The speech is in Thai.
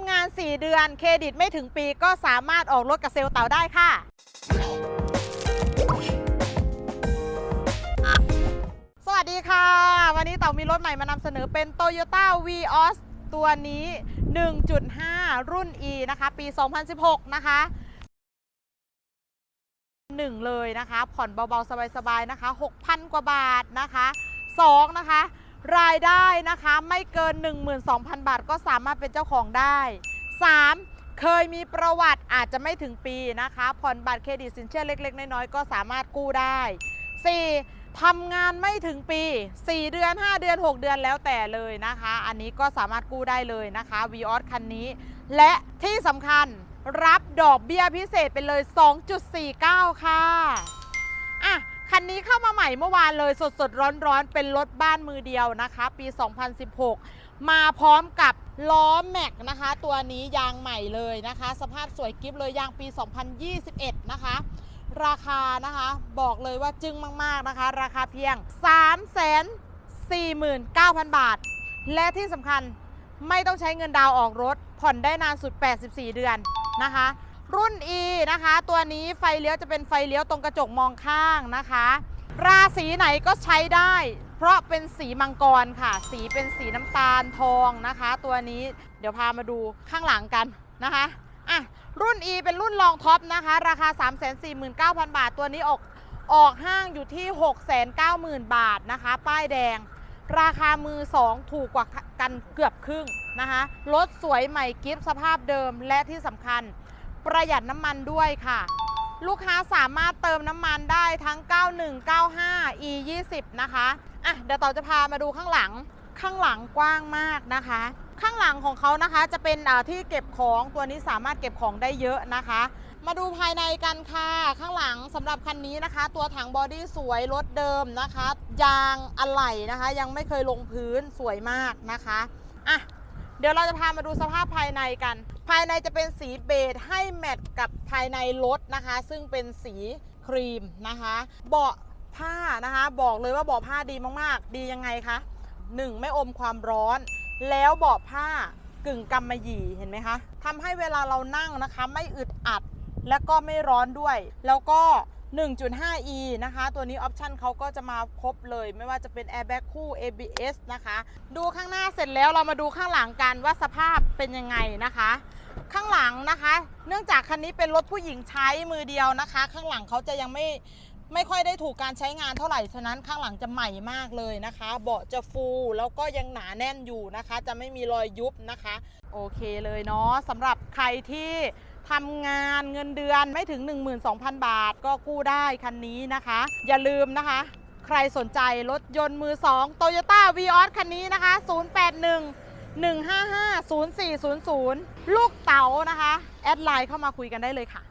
ำงาน 4 เดือน เครดิตไม่ถึงปีก็สามารถออกรถกับเซลล์เต่าได้ค่ะ สวัสดีค่ะ วันนี้เต่ามีรถใหม่มานำเสนอเป็น Toyota Vios ตัวนี้ 1.5 รุ่น E นะคะ ปี 2016 นะคะ1เลยนะคะ ผ่อนเบาๆ สบายๆ นะคะ 6,000 กว่าบาทนะคะ 2 นะคะ รายได้นะคะไม่เกิน 12,000 บาท ก็สามารถเป็นเจ้าของได้ 3. เคยมีประวัติอาจจะไม่ถึงปีนะคะผ่อนบัตรเครดิตสินเชื่อเล็ก ๆ น้อยๆก็สามารถกู้ได้ 4. ทำงานไม่ถึงปี 4 เดือน 5 เดือน 6 เดือนแล้วแต่เลยนะคะ อันนี้ก็สามารถกู้ได้เลยนะคะ v ีออสคันนี้ และที่สำคัญรับดอกเบี้ยพิเศษไปเลย 2.49 ค่ะ คันนี้เข้ามาใหม่เมื่อวานเลยสดสดร้อนร้อนเป็นรถบ้านมือเดียวนะคะ ปี 2016 มาพร้อมกับล้อแม็กนะคะ ตัวนี้ยางใหม่เลยนะคะ สภาพสวยกิฟเลยยางปี 2021 นะคะ ราคานะคะบอกเลยว่าจึ้งมาก ๆนะคะ ราคาเพียง 349,000 บาท และที่สำคัญไม่ต้องใช้เงินดาวออกรถ ผ่อนได้นานสุด 84 เดือนนะคะ รุ่น E นะคะ ตัวนี้ไฟเลี้ยวจะเป็นไฟเลี้ยวตรงกระจกมองข้างนะคะ ราศีไหนก็ใช้ได้ เพราะเป็นสีมังกรค่ะ สีเป็นสีน้ำตาลทองนะคะ ตัวนี้เดี๋ยวพามาดูข้างหลังกันนะคะอะรุ่น E เป็นรุ่นรองท็อปนะคะ ราคา 349,000 บาท ตัวนี้ออกออกห้างอยู่ที่ 690,000 บาทนะคะ ป้ายแดง ราคามือ 2 ถูกกว่ากันเกือบครึ่งนะคะรถสวยใหม่กิฟต์สภาพเดิมและที่สำคัญ ประหยัดน้ำมันด้วยค่ะ ลูกค้าสามารถเติมน้ำมันได้ทั้ง 91 95 e 20นะคะอะเดี๋ยวต่อจะพามาดูข้างหลังข้างหลังกว้างมากนะคะ ข้างหลังของเขานะคะจะเป็นอ่าที่เก็บของตัวนี้สามารถเก็บของได้เยอะนะคะ มาดูภายในกันค่ะ ข้างหลังสำหรับคันนี้นะคะ ตัวถังบอดี้สวยรถเดิมนะคะ ยางอะไหล่นะคะ ยังไม่เคยลงพื้นสวยมากนะคะอะ เดี๋ยวเราจะพามาดูสภาพภายในกัน ภายในจะเป็นสีเบจให้แมทกับภายในรถนะคะ ซึ่งเป็นสีครีมนะคะ เบาะผ้านะคะ บอกเลยว่าเบาะผ้าดีมากๆ ดียังไงคะหนึ่งไม่อมความร้อน แล้วเบาะผ้ากึ่งกำมะหยี่เห็นไหมคะทำให้เวลาเรานั่งนะคะ ไม่อึดอัดและก็ไม่ร้อนด้วย แล้วก็ 1.5e นะคะ ตัวนี้ออปชันเขาก็จะมาครบเลย ไม่ว่าจะเป็น airbag คู่ ABS นะคะ ดูข้างหน้าเสร็จแล้วเรามาดูข้างหลังกันว่าสภาพเป็นยังไงนะคะ ข้างหลังนะคะ เนื่องจากคันนี้เป็นรถผู้หญิงใช้มือเดียวนะคะ ข้างหลังเขาจะยังไม่ไม่ค่อยได้ถูกการใช้งานเท่าไหร่ ฉะนั้นข้างหลังจะใหม่มากเลยนะคะ เบาะจะฟูแล้วก็ยังหนาแน่นอยู่นะคะ จะไม่มีรอยยุบนะคะ โอเคเลยเนาะสำหรับใครที่ ทำงานเงินเดือนไม่ถึง 12,000 บาท ก็กู้ได้คันนี้นะคะ อย่าลืมนะคะ ใครสนใจรถยนต์มือ 2 Toyota Vios คันนี้นะคะ 081 155 0400 ลูกเต๋านะคะ แอดไลน์เข้ามาคุยกันได้เลยค่ะ